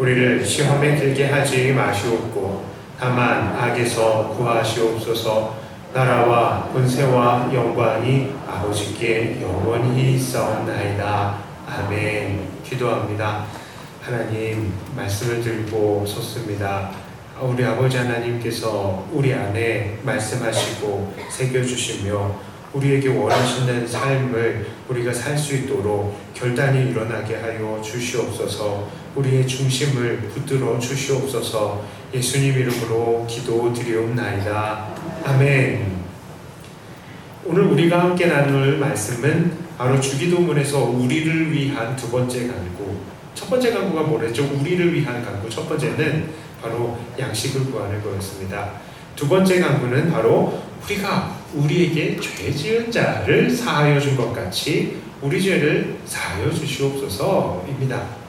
우리를 시험에 들게 하지 마시옵고 다만 악에서 구하시옵소서. 나라와 권세와 영광이 아버지께 영원히 있사옵나이다. 아멘. 기도합니다. 하나님 말씀을 들고 섰습니다. 우리 아버지 하나님께서 우리 안에 말씀하시고 새겨주시며 우리에게 원하시는 삶을 우리가 살 수 있도록 결단이 일어나게 하여 주시옵소서 우리의 중심을 붙들어 주시옵소서 예수님 이름으로 기도 드리옵나이다. 아멘. 오늘 우리가 함께 나눌 말씀은 바로 주기도문에서 우리를 위한 두 번째 간구. 첫 번째 간구가 뭐랬죠? 우리를 위한 간구. 첫 번째는 바로 양식을 구하는 거였습니다. 두 번째 간구는 바로 우리가 우리에게 죄 지은 자를 사하여 준 것 같이 우리 죄를 사하여 주시옵소서입니다.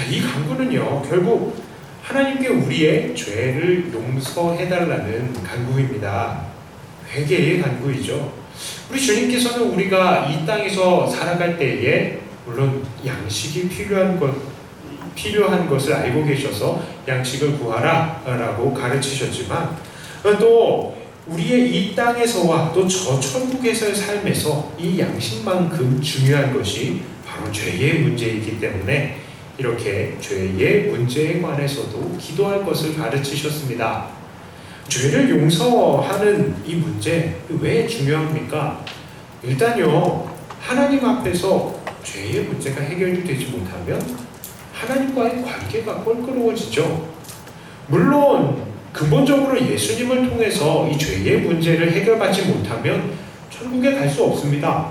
자, 이 간구는요, 결국 하나님께 우리의 죄를 용서해달라는 간구입니다. 회개의 간구이죠. 우리 주님께서는 우리가 이 땅에서 살아갈 때에 물론 양식이 필요한 것, 필요한 것을 알고 계셔서 양식을 구하라라고 가르치셨지만 또 우리의 이 땅에서와 또 저 천국에서의 삶에서 이 양식만큼 중요한 것이 바로 죄의 문제이기 때문에 이렇게 죄의 문제에 관해서도 기도할 것을 가르치셨습니다. 죄를 용서하는 이 문제 왜 중요합니까? 일단요 하나님 앞에서 죄의 문제가 해결되지 못하면 하나님과의 관계가 껄끄러워지죠. 물론 근본적으로 예수님을 통해서 이 죄의 문제를 해결받지 못하면 천국에 갈 수 없습니다.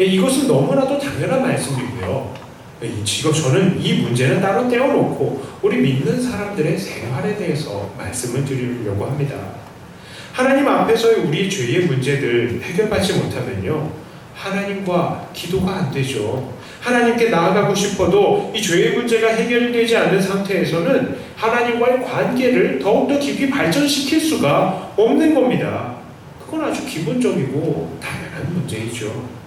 예, 이것은 너무나도 당연한 말씀이고요. 예, 지금 저는 이 문제는 따로 떼어놓고 우리 믿는 사람들의 생활에 대해서 말씀을 드리려고 합니다. 하나님 앞에서의 우리 죄의 문제들 해결받지 못하면요. 하나님과 기도가 안 되죠. 하나님께 나아가고 싶어도 이 죄의 문제가 해결되지 않는 상태에서는 하나님과의 관계를 더욱더 깊이 발전시킬 수가 없는 겁니다. 그건 아주 기본적이고 당연한 문제이죠.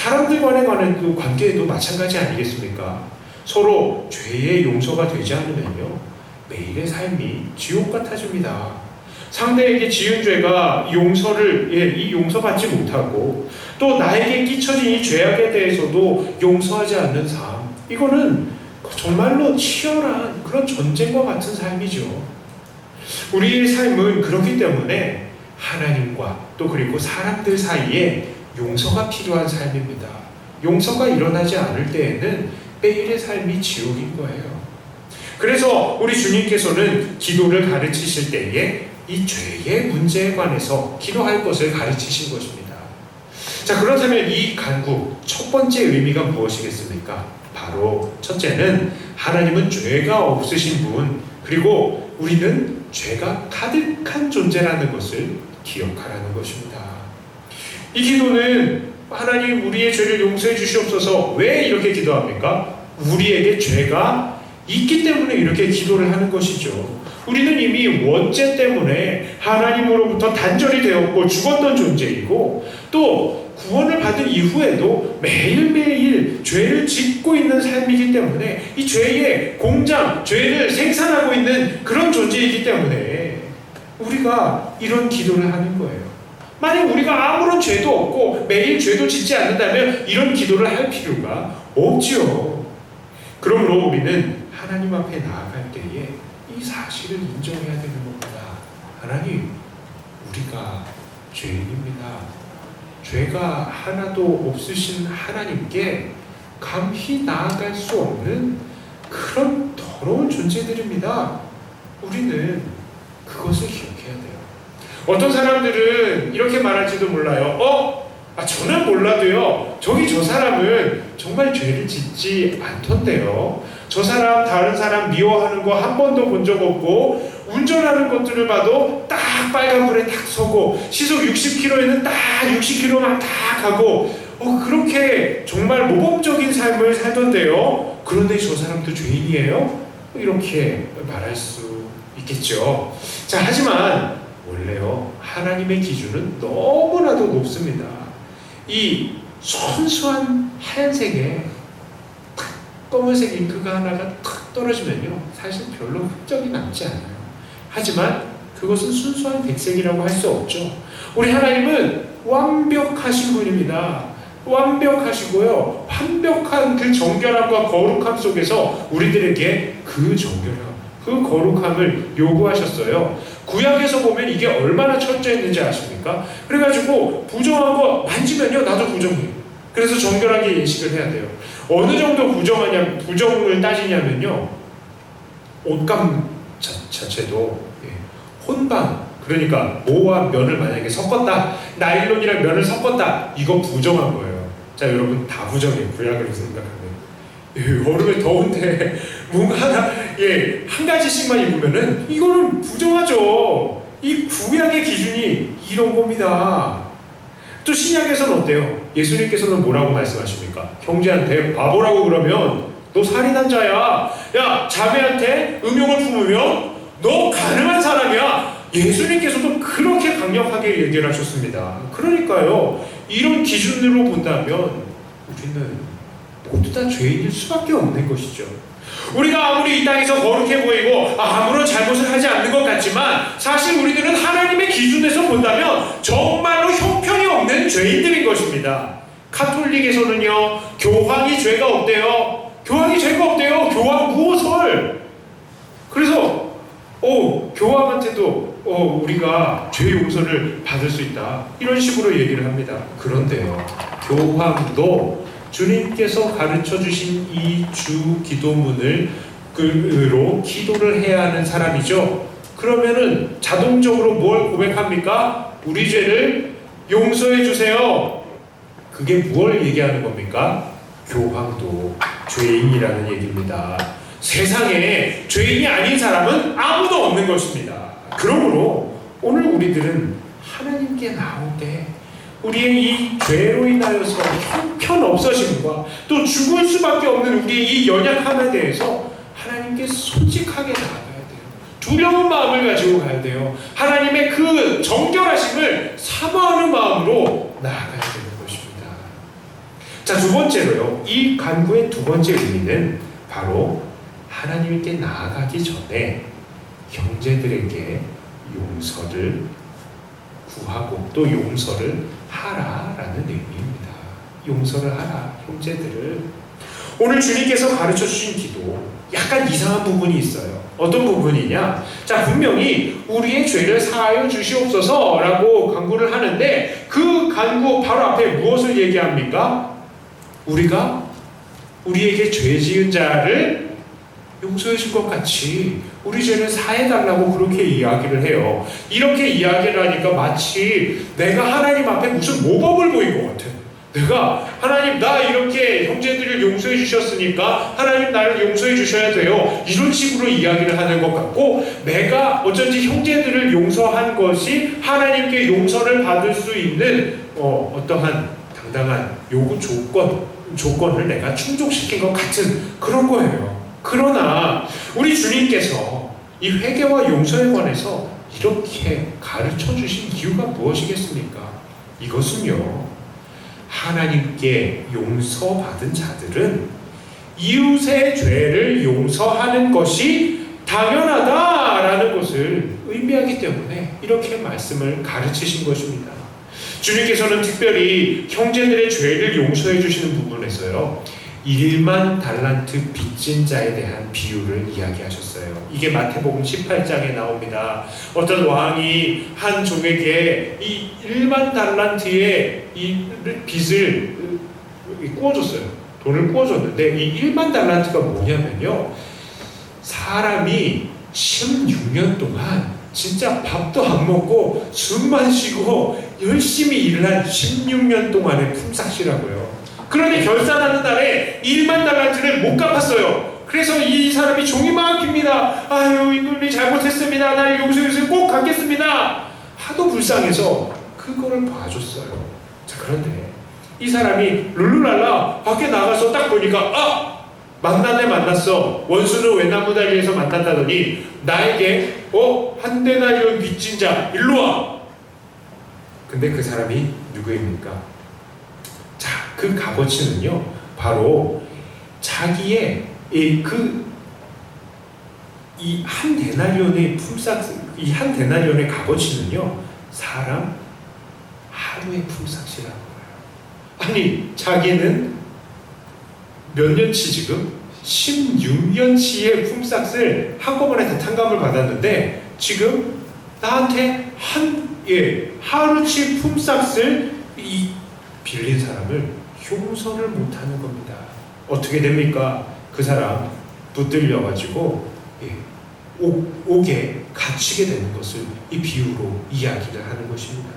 사람들 간에 관한 관계에도 마찬가지 아니겠습니까? 서로 죄의 용서가 되지 않으면요. 매일의 삶이 지옥 같아집니다. 상대에게 지은 죄가 용서를 예, 이 용서받지 못하고 또 나에게 끼쳐진 이 죄악에 대해서도 용서하지 않는 삶 이거는 정말로 치열한 그런 전쟁과 같은 삶이죠. 우리의 삶은 그렇기 때문에 하나님과 또 그리고 사람들 사이에 용서가 필요한 삶입니다. 용서가 일어나지 않을 때에는 매일의 삶이 지옥인 거예요. 그래서 우리 주님께서는 기도를 가르치실 때에 이 죄의 문제에 관해서 기도할 것을 가르치신 것입니다. 자, 그렇다면 이 간구 첫 번째 의미가 무엇이겠습니까? 바로 첫째는 하나님은 죄가 없으신 분, 그리고 우리는 죄가 가득한 존재라는 것을 기억하라는 것입니다. 이 기도는 하나님 우리의 죄를 용서해 주시옵소서 왜 이렇게 기도합니까? 우리에게 죄가 있기 때문에 이렇게 기도를 하는 것이죠. 우리는 이미 원죄 때문에 하나님으로부터 단절이 되었고 죽었던 존재이고 또 구원을 받은 이후에도 매일매일 죄를 짓고 있는 삶이기 때문에 이 죄의 공장, 죄를 생산하고 있는 그런 존재이기 때문에 우리가 이런 기도를 하는 거예요. 만약 우리가 아무런 죄도 없고 매일 죄도 짓지 않는다면 이런 기도를 할 필요가 없지요. 그러므로 우리는 하나님 앞에 나아갈 때에 이 사실을 인정해야 되는 겁니다. 하나님, 우리가 죄인입니다. 죄가 하나도 없으신 하나님께 감히 나아갈 수 없는 그런 더러운 존재들입니다. 우리는 그것을 기억해야 돼요. 어떤 사람들은 이렇게 말할지도 몰라요. 어? 아, 저는 몰라도요. 저기 저 사람은 정말 죄를 짓지 않던데요. 저 사람 다른 사람 미워하는 거 한 번도 본 적 없고 운전하는 것들을 봐도 딱 빨간불에 딱 서고 시속 60km에는 딱 60km만 딱 가고 어, 그렇게 정말 모범적인 삶을 살던데요. 그런데 저 사람도 죄인이에요? 이렇게 말할 수 있겠죠. 자, 하지만 원래요, 하나님의 기준은 너무나도 높습니다. 이 순수한 하얀색에 탁 검은색 잉크가 하나가 탁 떨어지면요, 사실 별로 흑적이 남지 않아요. 하지만 그것은 순수한 백색이라고 할 수 없죠. 우리 하나님은 완벽하신 분입니다. 완벽하시고요. 완벽한 그 정결함과 거룩함 속에서 우리들에게 그 정결함, 그 거룩함을 요구하셨어요. 구약에서 보면 이게 얼마나 철저했는지 아십니까? 그래가지고 부정한 거 만지면요, 나도 부정해요. 그래서 정결하게 인식을 해야 돼요. 어느 정도 부정하냐, 부정을 따지냐면요, 옷감 자, 자체도 예, 혼방, 그러니까 모와 면을 만약에 섞었다, 나일론이랑 면을 섞었다, 이거 부정한 거예요. 자, 여러분 다 부정해요. 구약으로 생각하면. 예, 여름에 더운데 뭔가 하나, 예, 한 가지씩만 입으면은 이거는 부정하죠. 이 구약의 기준이 이런 겁니다. 또 신약에서는 어때요? 예수님께서는 뭐라고 말씀하십니까? 형제한테 바보라고 그러면 너 살인한 자야. 야 자매한테 음욕을 품으면 너 가능한 사람이야. 예수님께서도 그렇게 강력하게 얘기를 하셨습니다. 그러니까요, 이런 기준으로 본다면 우리는 모두 다 죄인일 수밖에 없는 것이죠. 우리가 아무리 이 땅에서 거룩해 보이고 아무런 잘못을 하지 않는 것 같지만 사실 우리들은 하나님의 기준에서 본다면 정말로 형편이 없는 죄인들인 것입니다. 카톨릭에서는요, 교황이 죄가 없대요. 교황이 죄가 없대요. 교황 무엇을? 그래서 어, 교황한테도 어, 우리가 죄 용서를 받을 수 있다. 이런 식으로 얘기를 합니다. 그런데요, 교황도 주님께서 가르쳐 주신 이 주 기도문을 그로 기도를 해야 하는 사람이죠. 그러면은 자동적으로 뭘 고백합니까? 우리 죄를 용서해 주세요. 그게 무엇을 얘기하는 겁니까? 교황도 죄인이라는 얘기입니다. 세상에 죄인이 아닌 사람은 아무도 없는 것입니다. 그러므로 오늘 우리들은 하나님께 때 우리의 이 죄로 인하여서 형편 없어짐과 또 죽을 수밖에 없는 우리의 이 연약함에 대해서 하나님께 솔직하게 나아가야 돼요. 두려운 마음을 가지고 가야 돼요. 하나님의 그 정결하심을 사모하는 마음으로 나아가야 되는 것입니다. 자, 두 번째로요. 이 간구의 두 번째 의미는 바로 하나님께 나아가기 전에 형제들에게 용서를 구하고 또 용서를 하라라는 의미입니다. 용서를 하라, 형제들을. 오늘 주님께서 가르쳐 주신 기도, 약간 이상한 부분이 있어요. 어떤 부분이냐? 자, 분명히 우리의 죄를 사하여 주시옵소서 라고 간구를 하는데 그 간구 바로 앞에 무엇을 얘기합니까? 우리가 우리에게 죄 지은 자를 용서해 줄것 같이 우리 죄를 사해 달라고 그렇게 이야기를 해요. 이렇게 이야기를 하니까 마치 내가 하나님 앞에 무슨 모범을 보인 것 같아요. 내가 하나님 나 이렇게 형제들을 용서해 주셨으니까 하나님 나를 용서해 주셔야 돼요. 이런 식으로 이야기를 하는 것 같고 내가 어쩐지 형제들을 용서한 것이 하나님께 용서를 받을 수 있는 어, 어떠한 당당한 요구 조건 조건을 내가 충족시킨 것 같은 그런 거예요. 그러나 우리 주님께서 이 회개와 용서에 관해서 이렇게 가르쳐 주신 이유가 무엇이겠습니까? 이것은요, 하나님께 용서받은 자들은 이웃의 죄를 용서하는 것이 당연하다라는 것을 의미하기 때문에 이렇게 말씀을 가르치신 것입니다. 주님께서는 특별히 형제들의 죄를 용서해 주시는 부분에서요. 1만 달란트 빚진 자에 대한 비유를 이야기하셨어요. 이게 마태복음 18장에 나옵니다. 어떤 왕이 한 종에게 이 1만 달란트의 이 빚을 꾸어줬어요. 돈을 꾸어줬는데 이 1만 달란트가 뭐냐면요. 사람이 16년 동안 진짜 밥도 안 먹고 숨만 쉬고 열심히 일을 한 16년 동안의 품삯이라고요. 그런데 결산하는 날에 1만 달란트를 못 갚았어요. 그래서 이 사람이 종이 막힙니다. 아유, 이놈이 잘못했습니다. 날 용서해서 꼭 갚겠습니다. 하도 불쌍해서 그거를 봐줬어요. 자, 그런데 이 사람이 룰루랄라 밖에 나가서 딱 보니까 아! 만났네 만났어. 원수는 외나무 다리에서 만난다더니 나에게 어? 한 대나리온 빚진 자 일로 와. 근데 그 사람이 누구입니까? 자, 그 값어치는요. 바로 자기의 그 이 한 데나리온의 품삯 이 한 데나리온의 값어치는요. 사람 하루의 품삯이라는 거예요. 아니, 자기는 몇 년치 지금 16년치의 품삯을 한꺼번에 다 탕감을 받았는데 지금 나한테 한 예, 하루치 품삯을 이 빌린 사람을 용서를 못하는 겁니다. 어떻게 됩니까? 그 사람 붙들려 가지고 예, 옥, 옥에 갇히게 되는 것을 이 비유로 이야기를 하는 것입니다.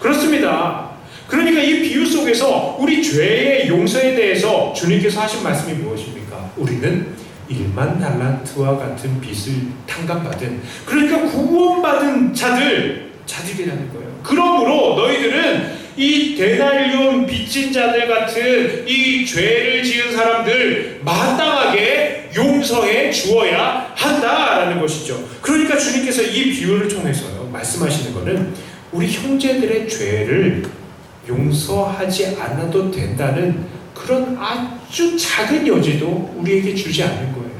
그렇습니다. 그러니까 이 비유 속에서 우리 죄의 용서에 대해서 주님께서 하신 말씀이 무엇입니까? 우리는 1만 달란트와 같은 빚을 탕감받은 그러니까 구원받은 자들 자들이라는 거예요. 그러므로 너희들은 이 데날리온 빚진 자들 같은 이 죄를 지은 사람들 마땅하게 용서해 주어야 한다라는 것이죠. 그러니까 주님께서 이 비유를 통해서요 말씀하시는 것은 우리 형제들의 죄를 용서하지 않아도 된다는 그런 아주 작은 여지도 우리에게 주지 않는 거예요.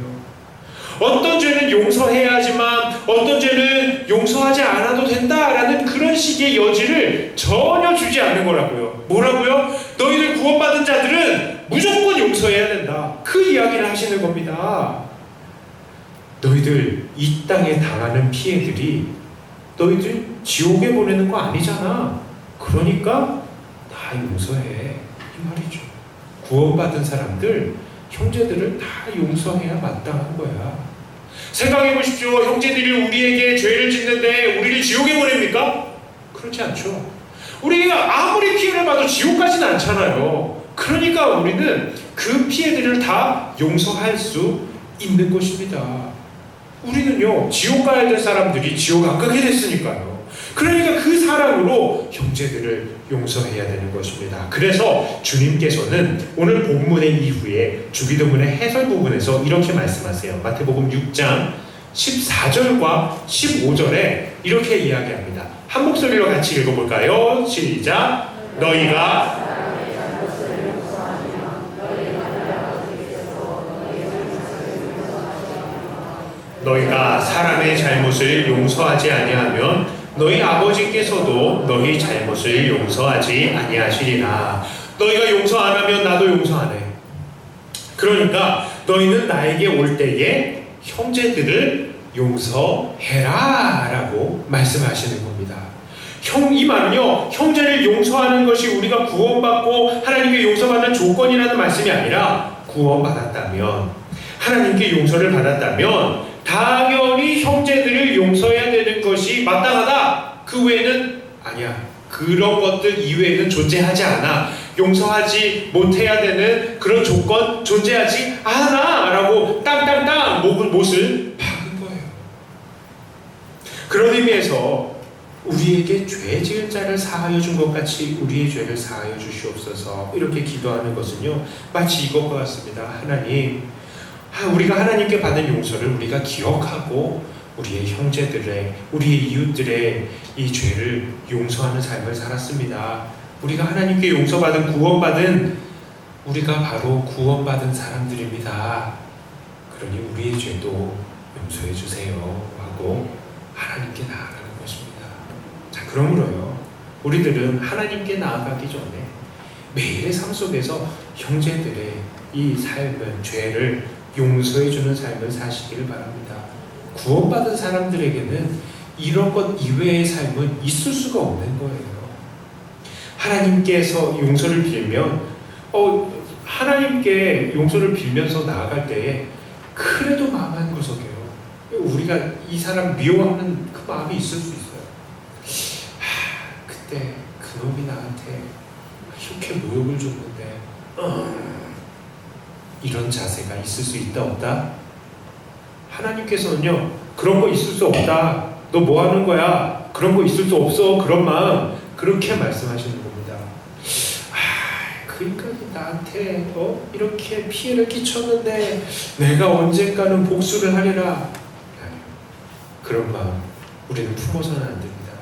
어떤 죄는 용서해야 하지만 어떤 죄는 용서하지 않아도 된다라는 식의 여지를 전혀 주지 않는 거라고요. 뭐라고요? 너희들 구원받은 자들은 무조건 용서해야 된다. 그 이야기를 하시는 겁니다. 너희들 이 땅에 당하는 피해들이 너희들 지옥에 보내는 거 아니잖아. 그러니까 다 용서해. 이 말이죠. 구원받은 사람들, 형제들을 다 용서해야 마땅한 거야. 생각해 보십시오. 형제들이 우리에게 죄를 짓는데 우리를 지옥에 보냅니까? 그렇지 않죠. 우리가 아무리 피해를 봐도 지옥 가진 않잖아요. 그러니까 우리는 그 피해들을 다 용서할 수 있는 것입니다. 우리는요, 지옥 가야 될 사람들이 지옥 안 가게 됐으니까요. 그러니까 그 사랑으로 형제들을 용서해야 되는 것입니다. 그래서 주님께서는 오늘 본문의 이후에 주기도문의 해설 부분에서 이렇게 말씀하세요. 마태복음 6장 14절과 15절에 이렇게 이야기합니다. 한 목소리로 같이 읽어볼까요? 시작. 너희가 너희가 사람의 잘못을 용서하지 아니하면 너희 아버지께서도 너희 잘못을 용서하지 아니하시리라. 너희가 용서 안 하면 나도 용서 안 해. 그러니까 너희는 나에게 올 때에 형제들을 용서해라 라고 말씀하시는 겁니다. 형, 이 말은요, 형제를 용서하는 것이 우리가 구원받고 하나님께 용서받는 조건이라는 말씀이 아니라 구원받았다면, 하나님께 용서를 받았다면, 당연히 형제들을 용서해야 되는 것이 마땅하다. 그 외에는 아니야. 그런 것들 이외에는 존재하지 않아. 용서하지 못해야 되는 그런 조건 존재하지 않아. 라고 땅땅땅 목을, 못을 거예요. 그런 의미에서 우리에게 죄 지은 자를 사하여 준 것 같이 우리의 죄를 사하여 주시옵소서. 이렇게 기도하는 것은요. 마치 이것과 같습니다. 하나님, 우리가 하나님께 받은 용서를 우리가 기억하고 우리의 형제들의 우리의 이웃들의 이 죄를 용서하는 삶을 살았습니다. 우리가 하나님께 용서받은 구원받은 우리가 바로 구원받은 사람들입니다. 그러니 우리의 죄도 용서해 주세요 하고 하나님께 나아가는 것입니다. 자, 그러므로요. 우리들은 하나님께 나아가기 전에 매일의 삶 속에서 형제들의 이 삶을 죄를 용서해 주는 삶을 사시기를 바랍니다. 구원받은 사람들에게는 이런 것 이외의 삶은 있을 수가 없는 거예요. 하나님께서 용서를 빌면, 어, 하나님께 용서를 빌면서 나아갈 때에 그래도 구석이에요. 우리가 이 사람 미워하는 그 마음이 있을 수 있어요. 하, 그때 그 놈이 나한테 이렇게 모욕을 줬는데, 어, 이런 자세가 있을 수 있다 없다? 하나님께서는요 그런 거 있을 수 없다. 너 뭐 하는 거야? 그런 거 있을 수 없어. 그런 마음 그렇게 말씀하시는 겁니다. 아, 그러니까 나한테 어? 이렇게 피해를 끼쳤는데 내가 언젠가는 복수를 하리라. 그런 마음 우리는 품어서는 안 됩니다.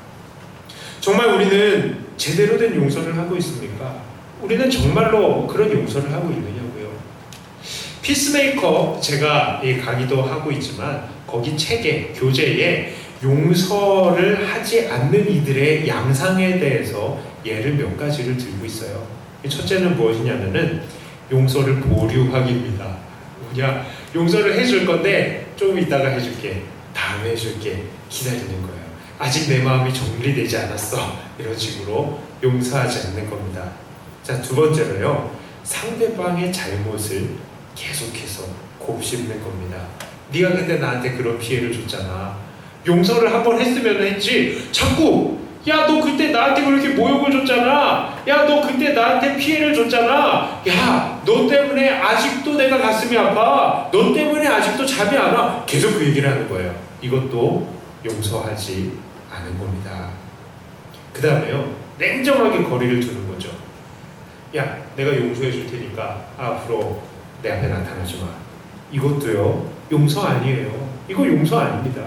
정말 우리는 제대로 된 용서를 하고 있습니까? 우리는 정말로 그런 용서를 하고 있느냐고요. 피스메이커 제가 이 강의도 하고 있지만 거기 책에 교재에 용서를 하지 않는 이들의 양상에 대해서 예를 몇 가지를 들고 있어요. 첫째는 무엇이냐면은 용서를 보류하기입니다. 뭐냐 용서를 해줄 건데 조금 이따가 해줄게 다음에 해줄게 기다리는 거예요. 아직 내 마음이 정리되지 않았어 이런 식으로 용서하지 않는 겁니다. 자 두 번째로요 상대방의 잘못을 계속해서 곱씹는 겁니다. 네가 근데 나한테 그런 피해를 줬잖아. 용서를 한 번 했으면 했지. 자꾸 야 너 그때 나한테 그렇게 모욕을 줬잖아. 야 너 그때 나한테 피해를 줬잖아. 야 너 때문에 아직도 내가 가슴이 아파. 너 때문에 아직도 잠이 안 와. 계속 그 얘기를 하는 거예요. 이것도 용서하지 않은 겁니다. 그 다음에요 냉정하게 거리를 두는 거죠. 야 내가 용서해 줄 테니까 앞으로 내 앞에 나타나지 마. 이것도요 용서 아니에요. 이거 용서 아닙니다.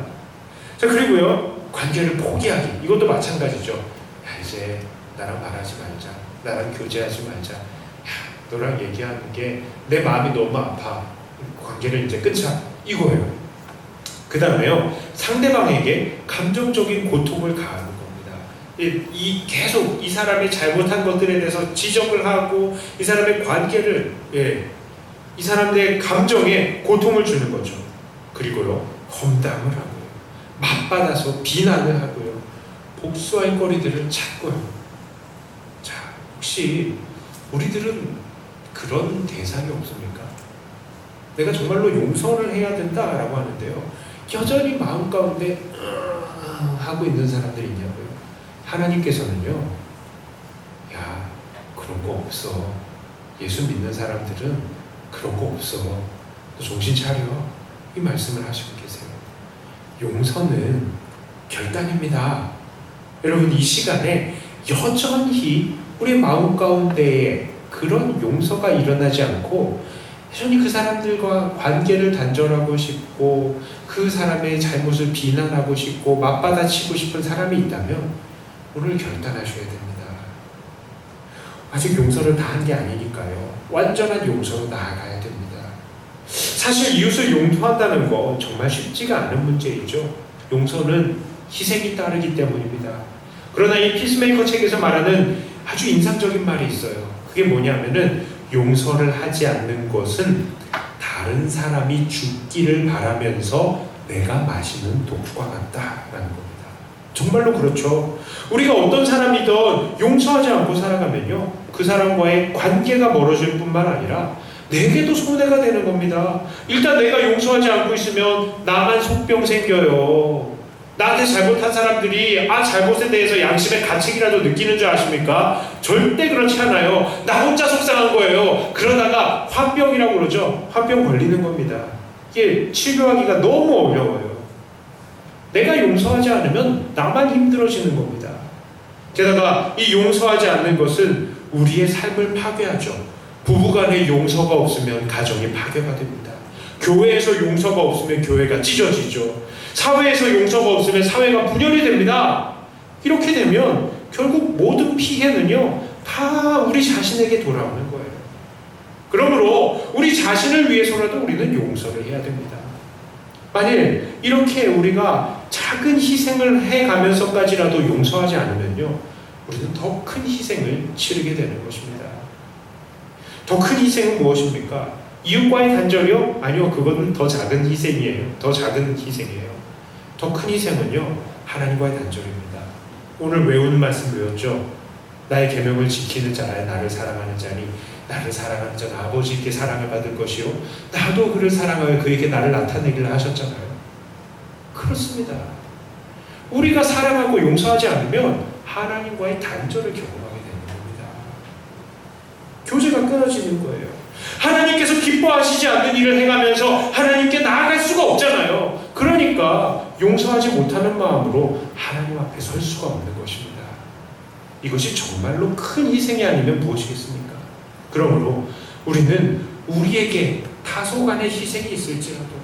자 그리고요 관계를 포기하기 이것도 마찬가지죠. 야 이제 나랑 말하지 말자. 나랑 교제하지 말자. 야 너랑 얘기하는 게 내 마음이 너무 아파. 관계를 이제 끊자. 이거예요. 그 다음에요 상대방에게 감정적인 고통을 가하는 겁니다. 이, 이 계속 이 사람이 잘못한 것들에 대해서 지적을 하고 이 사람의 관계를 예, 이 사람들의 감정에 고통을 주는 거죠. 그리고요 험담을 하고요 맞받아서 비난을 하고요 복수할 거리들을 찾고요. 자 혹시 우리들은 그런 대상이 없습니까? 내가 정말로 용서를 해야 된다라고 하는데요. 여전히 마음 가운데 음, 하고 있는 사람들이 있냐고요. 하나님께서는요, 야 그런 거 없어. 예수 믿는 사람들은 그런 거 없어. 너 정신 차려. 이 말씀을 하시고. 용서는 결단입니다. 여러분 이 시간에 여전히 우리 마음 가운데에 그런 용서가 일어나지 않고 여전히 그 사람들과 관계를 단절하고 싶고 그 사람의 잘못을 비난하고 싶고 맞받아치고 싶은 사람이 있다면 오늘 결단하셔야 됩니다. 아직 용서를 다 한 게 아니니까요. 완전한 용서로 나아가야 됩니다. 사실 이웃을 용서한다는 거 정말 쉽지가 않은 문제이죠. 용서는 희생이 따르기 때문입니다. 그러나 이 피스메이커 책에서 말하는 아주 인상적인 말이 있어요. 그게 뭐냐면은 용서를 하지 않는 것은 다른 사람이 죽기를 바라면서 내가 마시는 독과 같다라는 겁니다. 정말로 그렇죠. 우리가 어떤 사람이든 용서하지 않고 살아가면요. 그 사람과의 관계가 멀어질 뿐만 아니라 내게도 손해가 되는 겁니다. 일단 내가 용서하지 않고 있으면 나만 속병 생겨요. 나한테 잘못한 사람들이 아 잘못에 대해서 양심의 가책이라도 느끼는 줄 아십니까? 절대 그렇지 않아요. 나 혼자 속상한 거예요. 그러다가 화병이라고 그러죠. 화병 걸리는 겁니다. 이게 치료하기가 너무 어려워요. 내가 용서하지 않으면 나만 힘들어지는 겁니다. 게다가 이 용서하지 않는 것은 우리의 삶을 파괴하죠. 부부간에 용서가 없으면 가정이 파괴가 됩니다. 교회에서 용서가 없으면 교회가 찢어지죠. 사회에서 용서가 없으면 사회가 분열이 됩니다. 이렇게 되면 결국 모든 피해는요, 다 우리 자신에게 돌아오는 거예요. 그러므로 우리 자신을 위해서라도 우리는 용서를 해야 됩니다. 만일 이렇게 우리가 작은 희생을 해 가면서까지라도 용서하지 않으면요, 우리는 더 큰 희생을 치르게 되는 것입니다. 더 큰 희생은 무엇입니까? 이웃과의 단절이요? 아니요, 그거는 더 작은 희생이에요. 더 작은 희생이에요. 더 큰 희생은요, 하나님과의 단절입니다. 오늘 외우는 말씀 외웠죠? 나의 계명을 지키는 자라야 나를 사랑하는 자니 나를 사랑하는 자는 아버지께 사랑을 받을 것이요 나도 그를 사랑하여 그에게 나를 나타내기를 하셨잖아요. 그렇습니다. 우리가 사랑하고 용서하지 않으면 하나님과의 단절을 경험하 끊어지는 거예요. 하나님께서 기뻐하시지 않는 일을 행하면서 하나님께 나아갈 수가 없잖아요. 그러니까 용서하지 못하는 마음으로 하나님 앞에 설 수가 없는 것입니다. 이것이 정말로 큰 희생이 아니면 무엇이겠습니까? 그러므로 우리는 우리에게 다소간의 희생이 있을지라도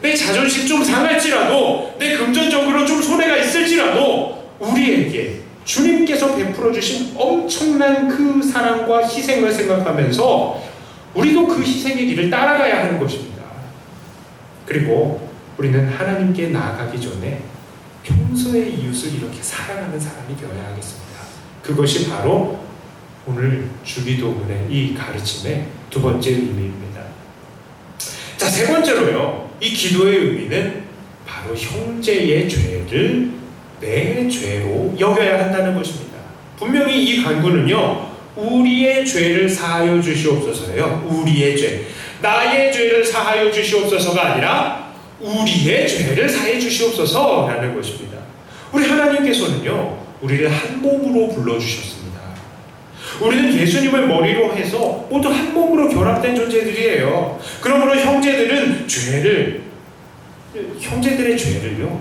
내 자존심 좀 상할지라도 내 금전적으로 좀 손해가 있을지라도 우리에게 주님께서 베풀어 주신 엄청난 그 사랑과 희생을 생각하면서 우리도 그 희생의 길을 따라가야 하는 것입니다. 그리고 우리는 하나님께 나아가기 전에 평소의 이웃을 이렇게 사랑하는 사람이 되어야 하겠습니다. 그것이 바로 오늘 주기도문의 이 가르침의 두 번째 의미입니다. 자, 세 번째로요. 이 기도의 의미는 바로 형제의 죄를 내 죄로 여겨야 한다는 것입니다. 분명히 이 간구는요. 우리의 죄를 사하여 주시옵소서예요. 우리의 죄. 나의 죄를 사하여 주시옵소서가 아니라 우리의 죄를 사해 주시옵소서라는 것입니다. 우리 하나님께서는요. 우리를 한 몸으로 불러주셨습니다. 우리는 예수님을 머리로 해서 모두 한 몸으로 결합된 존재들이에요. 그러므로 형제들은 죄를 형제들의 죄를요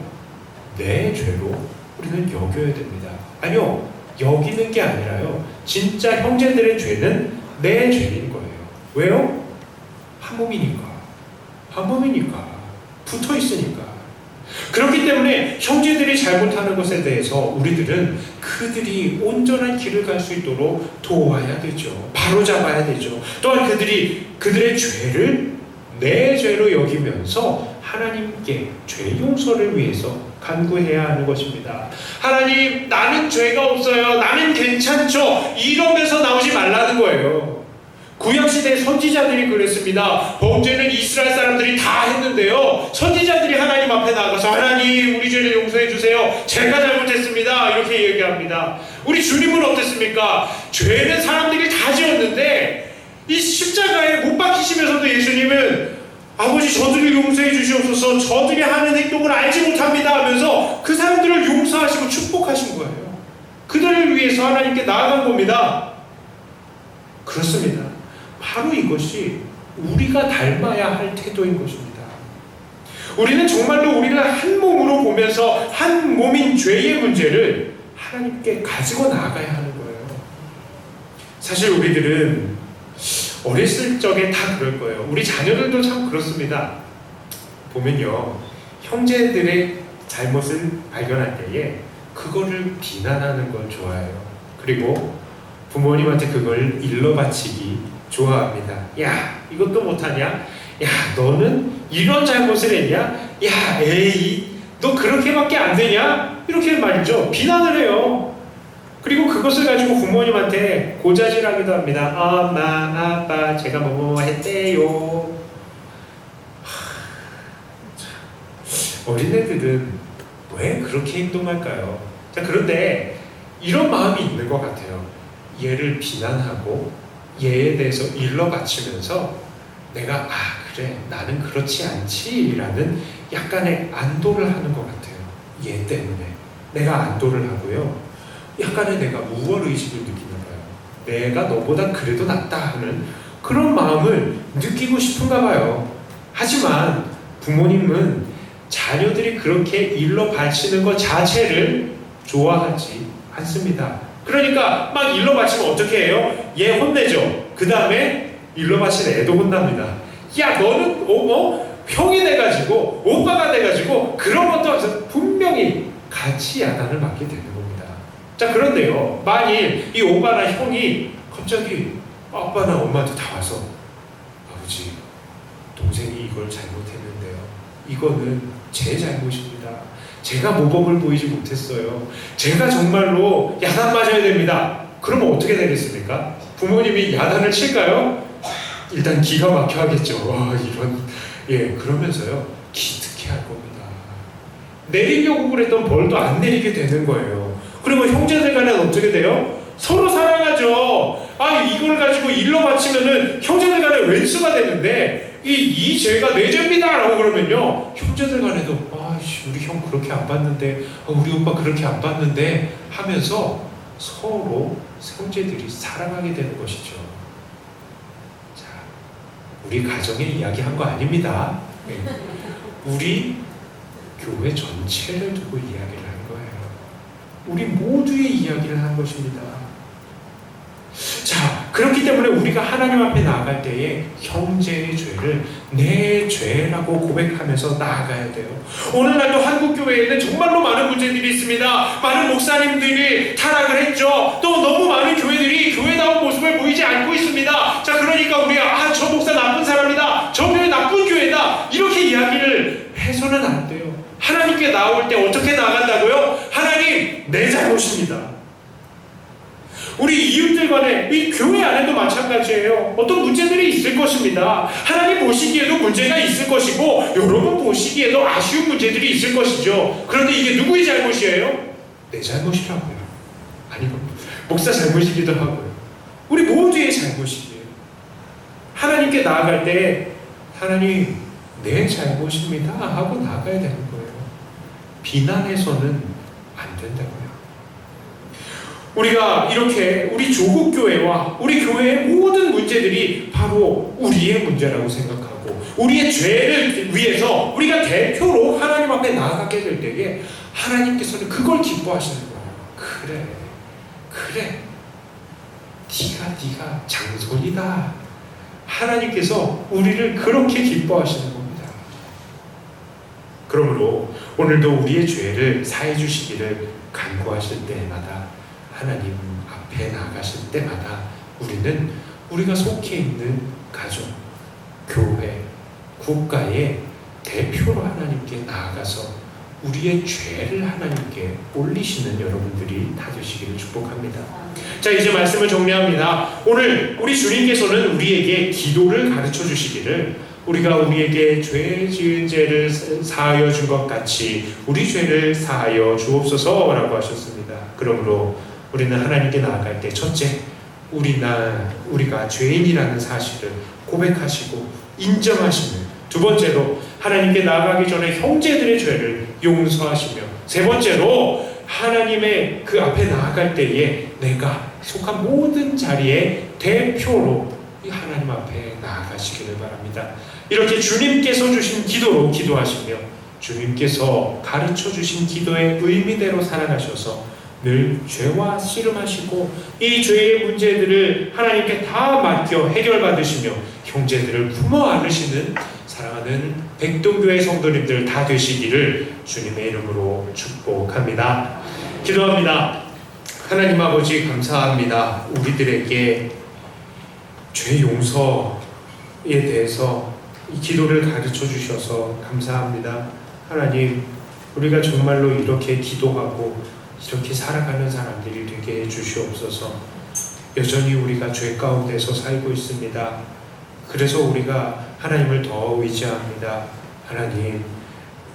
내 죄로 우리는 여겨야 됩니다. 아니요 여기는 게 아니라요 진짜 형제들의 죄는 내 죄인 거예요. 왜요? 한 몸이니까 한 몸이니까 붙어 있으니까 그렇기 때문에 형제들이 잘못하는 것에 대해서 우리들은 그들이 온전한 길을 갈 수 있도록 도와야 되죠. 바로 잡아야 되죠. 또한 그들이 그들의 죄를 내 죄로 여기면서 하나님께 죄 용서를 위해서 간구해야 하는 것입니다. 하나님, 나는 죄가 없어요. 나는 괜찮죠. 이러면서 나오지 말라는 거예요. 구약시대 선지자들이 그랬습니다. 범죄는 이스라엘 사람들이 다 했는데요. 선지자들이 하나님 앞에 나가서 하나님 우리 죄를 용서해 주세요. 제가 잘못했습니다. 이렇게 얘기합니다. 우리 주님은 어땠습니까? 죄는 사람들이 다 지었는데 이 십자가에 못 박히시면서도 예수님은 아버지 저들을 용서해 주시옵소서 저들이 하는 행동을 알지 못합니다 하면서 그 사람들을 용서하시고 축복하신 거예요. 그들을 위해서 하나님께 나아간 겁니다. 그렇습니다. 바로 이것이 우리가 닮아야 할 태도인 것입니다. 우리는 정말로 우리를 한 몸으로 보면서 한 몸인 죄의 문제를 하나님께 가지고 나아가야 하는 거예요. 사실 우리들은 어렸을 적에 다 그럴 거예요. 우리 자녀들도 참 그렇습니다. 보면요. 형제들의 잘못을 발견할 때에 그거를 비난하는 걸 좋아해요. 그리고 부모님한테 그걸 일러 바치기 좋아합니다. 야, 이것도 못하냐? 야, 너는 이런 잘못을 했냐? 야, 에이, 너 그렇게밖에 안 되냐? 이렇게 말이죠. 비난을 해요. 그리고 그것을 가지고 부모님한테 고자질하기도 합니다. 엄마, 아빠, 제가 뭐뭐 했대요. 어린애들은 왜 그렇게 행동할까요? 자, 그런데 이런 마음이 있는 것 같아요. 얘를 비난하고 얘에 대해서 일러 바치면서 내가 아 그래 나는 그렇지 않지라는 약간의 안도를 하는 것 같아요. 얘 때문에 내가 안도를 하고요. 약간의 내가 우월 의식을 느끼는 거예요. 내가 너보다 그래도 낫다 하는 그런 마음을 느끼고 싶은가 봐요. 하지만 부모님은 자녀들이 그렇게 일러 바치는 것 자체를 좋아하지 않습니다. 그러니까 막 일러 바치면 어떻게 해요? 얘 혼내죠. 그 다음에 일러 바친 애도 혼납니다. 야 너는 어, 어? 형이 돼가지고 오빠가 돼가지고 그런 것도 분명히 같이 야단을 맞게 되는 겁니다. 자 그런데요 만일 이 오빠나 형이 갑자기 아빠나 엄마한테 다 와서 아버지 동생이 이걸 잘못했는데요. 이거는 제 잘못입니다. 제가 모범을 보이지 못했어요. 제가 정말로 야단 맞아야 됩니다. 그러면 어떻게 되겠습니까? 부모님이 야단을 칠까요? 일단 기가 막혀 하겠죠. 와, 이런. 예, 그러면서요. 기특해 할 겁니다. 내리려고 그랬던 벌도 안 내리게 되는 거예요. 그리고 형제들 간에는 어떻게 돼요? 서로 사랑하죠. 아, 이걸 가지고 일러 바치면은 형제들 간에 왼수가 되는데, 이, 이 죄가 내 죄입니다! 라고 그러면요. 형제들 간에도, 아이씨, 우리 형 그렇게 안 봤는데, 아, 우리 오빠 그렇게 안 봤는데 하면서 서로 형제들이 사랑하게 되는 것이죠. 자, 우리 가정에 이야기 한 거 아닙니다. 네. 우리 교회 전체를 두고 이야기를 한. 우리 모두의 이야기를 한 것입니다. 자, 그렇기 때문에 우리가 하나님 앞에 나아갈 때에 형제의 죄를 내 죄라고 고백하면서 나아가야 돼요. 오늘날도 한국 교회에는 정말로 많은 문제들이 있습니다. 많은 목사님들이 타락을 했죠. 또 너무 많은 교회들이 교회다운 모습을 보이지 않고 있습니다. 자, 그러니까 우리가 아, 저 목사 나쁜 사람이다. 저 교회 나쁜 교회다. 이렇게 이야기를 해서는 안 돼요. 하나님께 나올 때 어떻게 나간다고요? 내 잘못입니다. 우리 이웃들 간에 이 교회 안에도 마찬가지예요. 어떤 문제들이 있을 것입니다. 하나님 보시기에도 문제가 있을 것이고 여러분 보시기에도 아쉬운 문제들이 있을 것이죠. 그런데 이게 누구의 잘못이에요? 내 잘못이라고요. 아니고 목사 잘못이기도 하고요. 우리 모두의 잘못이에요. 하나님께 나아갈 때 하나님 내 잘못입니다 하고 나가야 되는 거예요. 비난해서는 안 된다고요. 우리가 이렇게 우리 조국 교회와 우리 교회의 모든 문제들이 바로 우리의 문제라고 생각하고 우리의 죄를 위해서 우리가 대표로 하나님 앞에 나아가게 될 때에 하나님께서는 그걸 기뻐하시는 거예요. 그래, 그래, 네가 네가 장손이다. 하나님께서 우리를 그렇게 기뻐하시는 겁니다. 그러므로 오늘도 우리의 죄를 사해 주시기를 간구하실 때마다 하나님 앞에 나가실 때마다 우리는 우리가 속해 있는 가족, 교회, 국가의 대표로 하나님께 나아가서 우리의 죄를 하나님께 올리시는 여러분들이 다 되시기를 축복합니다. 자, 이제 말씀을 정리합니다. 오늘 우리 주님께서는 우리에게 기도를 가르쳐 주시기를 우리가 우리에게 죄 지은 죄를 사하여 준 것 같이 우리 죄를 사하여 주옵소서라고 하셨습니다. 그러므로 우리는 하나님께 나아갈 때 첫째, 우리나 우리가 죄인이라는 사실을 고백하시고 인정하시는 두 번째로 하나님께 나아가기 전에 형제들의 죄를 용서하시며 세 번째로 하나님의 그 앞에 나아갈 때에 내가 속한 모든 자리에 대표로 이 하나님 앞에 나아가시기를 바랍니다. 이렇게 주님께서 주신 기도로 기도하시며 주님께서 가르쳐 주신 기도의 의미대로 살아가셔서 늘 죄와 씨름하시고 이 죄의 문제들을 하나님께 다 맡겨 해결받으시며 형제들을 품어 안으시는 사랑하는 백동교회 성도님들 다 되시기를 주님의 이름으로 축복합니다. 기도합니다. 하나님 아버지 감사합니다. 우리들에게 죄 용서에 대해서 이 기도를 가르쳐 주셔서 감사합니다. 하나님, 우리가 정말로 이렇게 기도하고 이렇게 살아가는 사람들이 되게 해 주시옵소서. 여전히 우리가 죄 가운데서 살고 있습니다. 그래서 우리가 하나님을 더 의지합니다. 하나님,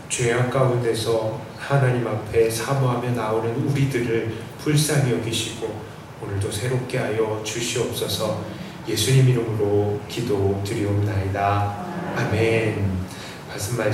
죄악 가운데서 하나님 앞에 사모하며 나오는 우리들을 불쌍히 여기시고 오늘도 새롭게 하여 주시옵소서. 예수님 이름으로 기도 드리옵나이다. 아멘. 말씀 말